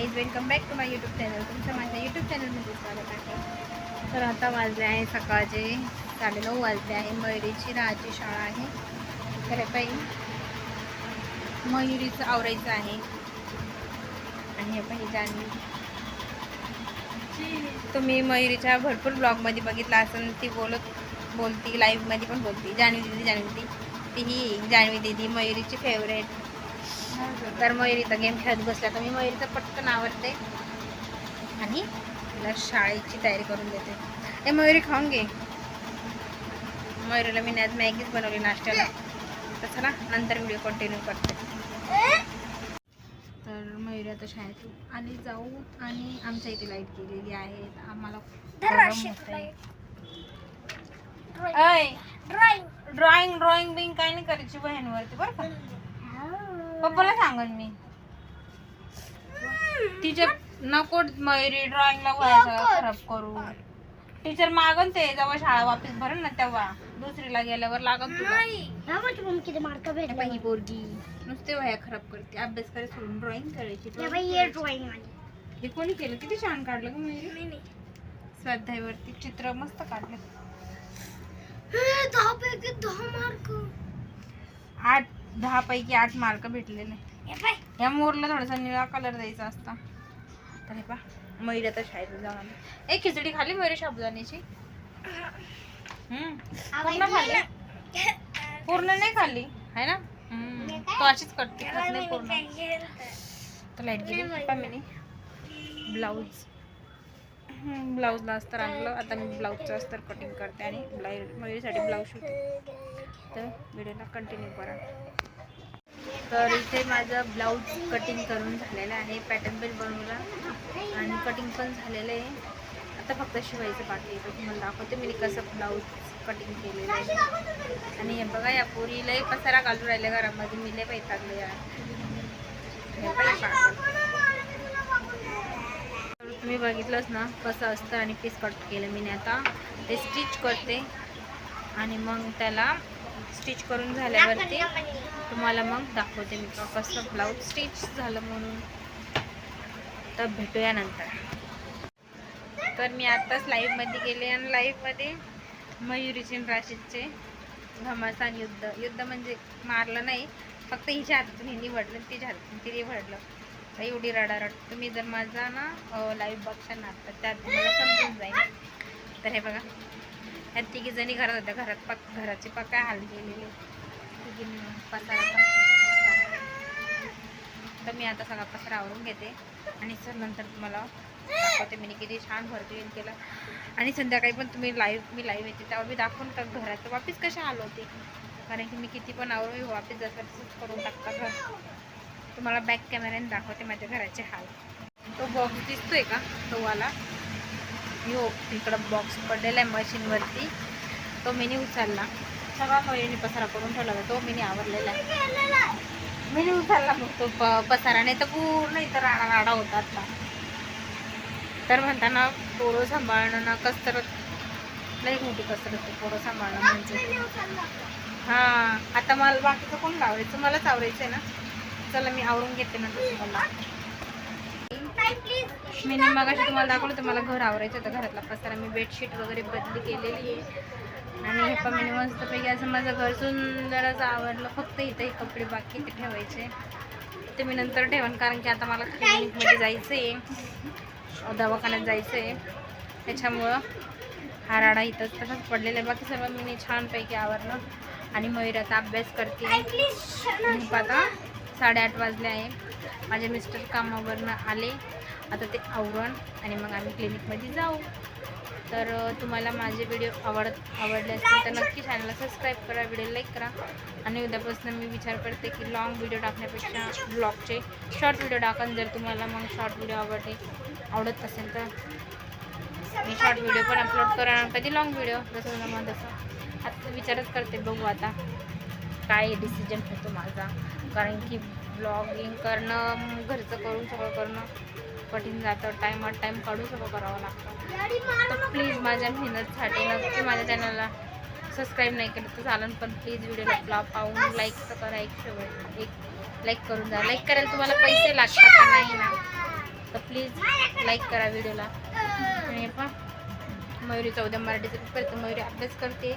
Guys welcome back to my YouTube channel तुमचं माझ्या YouTube चॅनलमध्ये स्वागत आहे. तर आता वाजले आहे सकाळचे साडेनऊ वाजले आहे. मयुरीची राहाची शाळा आहे. तर हे पाहिजे मयुरीचं आवरायचं आहे. आणि हे पाहिजे जान्हवी तुम्ही मयुरीच्या भरपूर ब्लॉगमध्ये बघितला असेल ती बोलत बोलती लाईव्हमध्ये पण बोलती. जान्हवी दिदी जान्हवी दिदी. ती ही जान्हवी दिदी मयुरीची फेवरेट तर मयुरीचा गेम खेळत बसल्या. तर मी मयुरीचं पटकन आवडते आणि तिला शाळेची तयारी करून देते. ए मयुरी खाऊन घे. मयुरीला मी आज मॅगीच बनवली नाश्त्याला. तर चला नंतर व्हिडिओ कंटिन्यू करते. तर मयुरी आता शाळेतून आली जाऊ. आणि आमच्या इथे लाइट गेलेली आहे. आम्हाला. ऐ ड्रॉइंग ड्रॉइंग बिंग काय नाही करायची बहिणीवरती बरं का? पप्पाला सांगन मी. टीचर नको मयुरी ड्रॉइंगला व्हायचं खराब करू. टीचर मागन ते जेव्हा शाळा वापस भरेल ना तेव्हा. दुसरीला गेल्यावर लागत तुला. किती मार्क हे बाई, ही पोरगी नुसते वह्या खराब करते. अभ्यास करायला सोडून ड्रॉइंग करायची. ड्रॉइंग हे कोणी केलं? किती छान काढलं ग मयुरी. स्वाध्यायवरती चित्र मस्त काढलं. दहा पैकी दहा मार्क. आठ दहा पैकी आठ मार्क भेटलेले. या मोरला थोडासा निळा कलर द्यायचा असता. तर हे पा मयुरी आता शाळेत जाऊन. ए खिचडी खाल्ली मयुरी साबुदाण्याची हम्म. पूर्ण खाल्ली? पूर्ण नाही खाल्ली? आहे ना. तो अशीच करते पूर्ण. तर लाइट गेली. ब्लाऊज. ब्लाऊजला अस्तर आणलं. आता मी ब्लाऊजचं अस्तर कटिंग करते आणि ब्लाई मयुरीसाठी ब्लाऊज शिवते. तर व्हिडिओला कंटिन्यू करा. तर इथे माझं ब्लाऊज कटिंग करून झालेलं आहे. पॅटर्न पण बनवला आणि कटिंग पण झालेलं आहे. आता फक्त शिवायचं बाकी तर तुम्हाला दाखवते मी कसं ब्लाऊज कटिंग केलेलं आहे. आणि हे बघा या पोरी लय पसारा घालून राहिल्या घरामध्ये. मी लय पैतागले यार हे पण एक पागल. तर तुम्ही बघितलंच ना कसं असतं आणि पीस कट केलं मी. आता ते स्टिच करते आणि मग त्याला स्टिच करून झाल्यावरती तुम्हाला मग दाखवते मी का कसं ब्लाऊज स्टिच झालं म्हणून. तर भेटूया नंतर. तर मी आत्ताच लाईव्हमध्ये गेले आणि लाईव्हमध्ये मयुरीचे राशीचे राशीदचे घमासान युद्ध. युद्ध म्हणजे मारलं नाही फक्त हिच्या हातातून हिने वडलं तिच्या हातातून तिने वडलं तर एवढी रडारड. तुम्ही जर माझा ना लाईव्ह बघशाल ना तर त्यात तुम्हाला समजून जाईल. तर हे बघा. ह्या तिघी जणी घरात होत्या. घरात पक घराची पक्का हाल गेलेली तिघी पसारा तर मी आता सगळा पसारा आवरून घेते. आणि सर नंतर तुम्हाला दाखवते. मी किती छान भरती केलं. आणि संध्याकाळी पण तुम्ही लाईव्ह मी लाईव्ह येते. त्यावर मी दाखवून का घरात. वापस कशा आलो होते? कारण की मी किती पण आवरून वापस जसं तसंच करून टाकता घर तुम्हाला बॅक कॅमेऱ्याने दाखवते माझ्या घराचे हाल. तो बॉक्स दिसतोय का? तो वाला. हो इकडं बॉक्स पडलेला आहे मशीनवरती तो मिनी उचलला. सगळा मयुनी पसारा करून ठेवला होता. तो मिनी आवरलेला आहे. मिनी उचलला मग तो प पसारा. नाही तर पूर्ण इथं राडा राडा होता आता. तर म्हणताना पोरं सांभाळणं ना कसरत लई मोठी कसरत पोरं सांभाळणं म्हणजे. हां आता मला बाकीचं कोण लावायचं? मलाच आवरायचं आहे ना. चला मी आवरून घेते नंतर तुम्हाला. मी मगाशी तुम्हाला दाखवलं तर मला घर आवरायचं होतं घरातला पसारा मी बेडशीट वगैरे बदली केलेली आहे. आणि हे पण मी मस्तपैकी असं माझं घर सुंदर असं आवडलं फक्त इथे हे कपडे बाकी ते ठेवायचे. ते मी नंतर ठेवन कारण की आता मला क्लिनिकमध्ये जायचं आहे दवाखान्यात जायचं आहे त्याच्यामुळं हा राडा इथंच तसंच पडलेला आहे. बाकी सर्व मी छानपैकी आवरलं. आणि मयूर आता अभ्यास करते. आता. साडेआठ वाजले आहे. माझे मिस्टर कामावरनं आले. आता ते आवरण आणि मग आम्ही क्लिनिकमध्ये जाऊ. तर तुम्हाला माझे व्हिडिओ आवडत आवडले असतील तर नक्की चॅनलला सबस्क्राईब करा व्हिडिओ लाईक करा. आणि उद्यापासून मी विचार करते की लाँग व्हिडिओ टाकण्यापेक्षा ब्लॉगचे शॉर्ट व्हिडिओ टाकन. जर तुम्हाला मग शॉर्ट व्हिडिओ आवडले आवडत असेल तर मी शॉर्ट व्हिडिओ पण अपलोड करा कधी लाँग व्हिडिओ जसं मग तसं. आता विचारच करते बघू आता. काय डिसिजन होतो माझा? कारण की ब्लॉगिंग करणं घरचं करून सगळं करणं कठीण जातं. टाईमात टाईम काढून सगळं करावं लागतं. तर प्लीज माझ्या मेहनतसाठी नक्की माझ्या चॅनलला सबस्क्राईब नाही केलं तर चालेल पण प्लीज व्हिडिओला पाहून लाईक तर करा एक शेवट. एक लाईक करून जा. लाईक करायला तुम्हाला पैसे लागतात का? नाही ना. तर प्लीज लाईक करा व्हिडिओला आणि पण मयुरी चौदा मराठीचा पेपर तर मयुरी अभ्यास करते.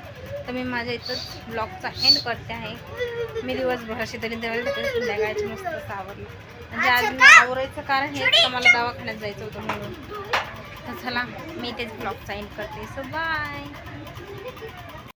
तर मी माझ्या इथंच ब्लॉगचा एंड करते आहे. मी दिवसभर अशी तरी देवाला संध्याकाळची मस्त असं आवरलं. म्हणजे आज मी आवरायचं कारण हे मला दवाखान्यात जायचं होतं म्हणून. तर चला मी तेच ब्लॉगचा एंड करते. So bye